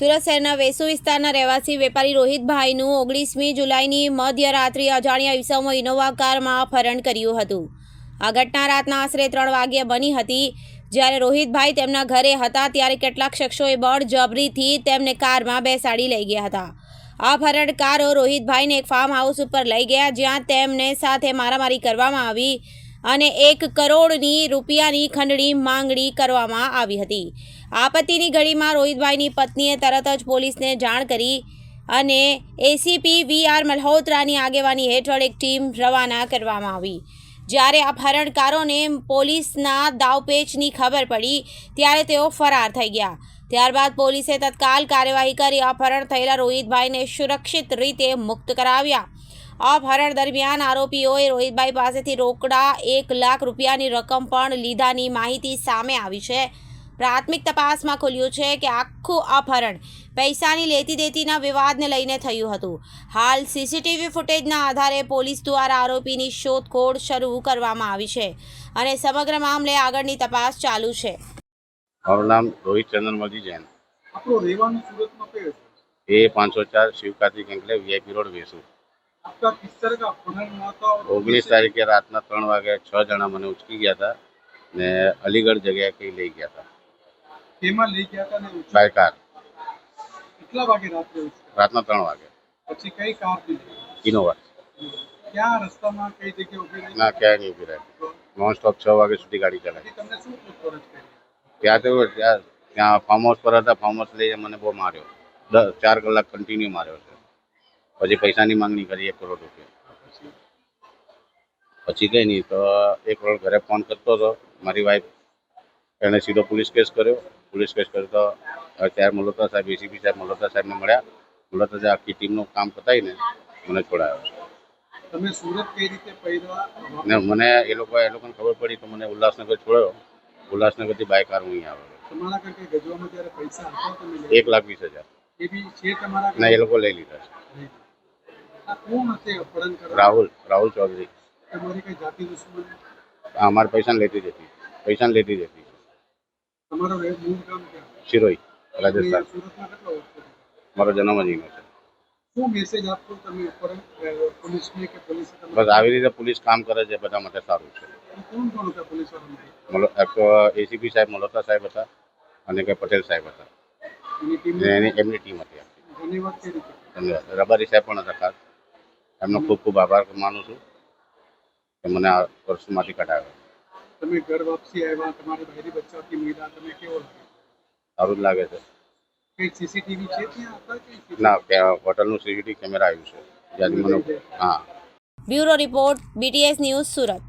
સુરત શહેરના વેસુ વિસ્તારના રહેવાસી વેપારી રોહિતભાઈનું ઓગણીસમી જુલાઈની મધ્યરાત્રિ અજાણ્યા ઇસમો ઇનોવા કારમાં અપહરણ કર્યું હતું. આ ઘટના રાતના આશરે ત્રણ વાગ્યે બની હતી. જ્યારે રોહિતભાઈ તેમના ઘરે હતા ત્યારે કેટલાક શખ્સોએ બળજબરીથી તેમને કારમાં બેસાડી લઈ ગયા હતા. આ અપહરણકારો રોહિતભાઈને એક ફાર્મ હાઉસ ઉપર લઈ ગયા, જ્યાં તેમને સાથે મારામારી કરવામાં આવી. અને એક કરોડની રૂપિયાની ખંડણી માંગણી કરવામાં આવી હતી. આપત્તિની ઘડીમાં રોહિતભાઈની પત્નીએ તરત જ પોલીસને જાણ કરી અને એસીપી વી આર મલ્હોત્રાની આગેવાની હેઠળ એક ટીમ રવાના કરવામાં આવી. જ્યારે અપહરણકારોને પોલીસના દાવપેચની ખબર પડી, ત્યારે તેઓ ફરાર થઈ ગયા. ત્યારબાદ પોલીસે તત્કાલ કાર્યવાહી કરી અપહરણ થયેલા રોહિતભાઈને સુરક્ષિત રીતે મુક્ત કરાવ્યા. અપહરણ દરમિયાન આરોપીઓએ રોહિતભાઈ પાસેથી રોકડા એક લાખ રૂપિયાની રકમ પણ લીધાની માહિતી સામે આવી છે. પ્રાથમિક તપાસમાં ખુલ્યું છે કે આખું અપહરણ પૈસાની લેતી દેતીના વિવાદને લઈને થયું હતું. હાલ સીસીટીવી ફૂટેજના આધારે પોલીસ દ્વારા આરોપીની શોધખોળ શરૂ કરવામાં આવી છે અને સમગ્ર મામલે આગળની તપાસ ચાલુ છે. મારું નામ રોહિત ચંદ્રમલજી જૈન. આપણો રહેવાનું સુરતમાં કયો એ પાંચસો ચાર Shivkartik enclave VIP road Vesu. ઓગણીસ તારીખે રાતના ત્રણ વાગે છ જણા મને ઉચકી ગયા હતા ને અલીગઢ જગ્યાએ કઈ લઈ ગયા હતા બાય કાર કેટલા વાગે રાત્રે રાતના ત્રણ વાગે પછી કઈ કાર ઇનોવા છ વાગે સુધી ગાડી ચલાવી ત્યાં તો ત્યાં ફાર્મ હાઉસ પર હતા ફાર્મ હાઉસ લઈને મને બહુ માર્યો ચાર કલાક કન્ટિન્યુ માર્યો છે પછી પૈસાની માંગણી કરી એક કરોડ રૂપિયા. પછી કંઈ નહીં તો એક કરોડ ઘરે ફોન કરતો હતો. મારી વાઈફ એણે સીધો પોલીસ કેસ કર્યો. પોલીસ કેસ કર્યો તો ત્યારે મલ્હોત્રા સાહેબ એસીપી સાહેબ મલ્હોત્રા સાહેબને મળ્યા. મલ્હોત્રા સાહેબ આખી ટીમનું કામ પતાવીને મને છોડાયો. તમે સુરત કઈ રીતે ને મને એ લોકો એ લોકોને ખબર પડી તો મને ઉલ્લાસનગર છોડ્યો. ઉલ્લાસનગરથી બાય કાર હું અહીંયા આવ્યો. એક લાખ વીસ હજાર. ને એ લોકો લઈ લીધા છે આ કોણ હશે અપહરણ કરવા રાહુલ રાહુલ ચૌધરી. અમારે પૈસા લેતી જતી. પૈસા લેતી જતી. શિરોઈ રાજસ્થાન. મારો જન્મ જ છે. બસ આવી રીતે પોલીસ કામ કરે છે બધા માટે સારું છે. એસીપી સાહેબ મલોતા સાહેબ હતા અને કે પટેલ સાહેબ હતા. એની એમની ટીમ હતી. ધન્યવાદ. રબારી સાહેબ પણ હતા ખાસ. એમનો ખૂબ ખૂબ આભાર માનું છું કે મને આ વર્ષમાંથી કઢાવ્યો. તમે ઘર વાપસી આવ્યા તમારી બહેરી બચ્ચાથી મળ્યા તમે કેવો સારું જ લાગે છે. કઈ સીસીટીવી છે ત્યાં ના હોટલનું સીસીટીવી કેમેરા આવ્યું છે. જ્યાંથી મને હા. Bureau report BTS news Surat.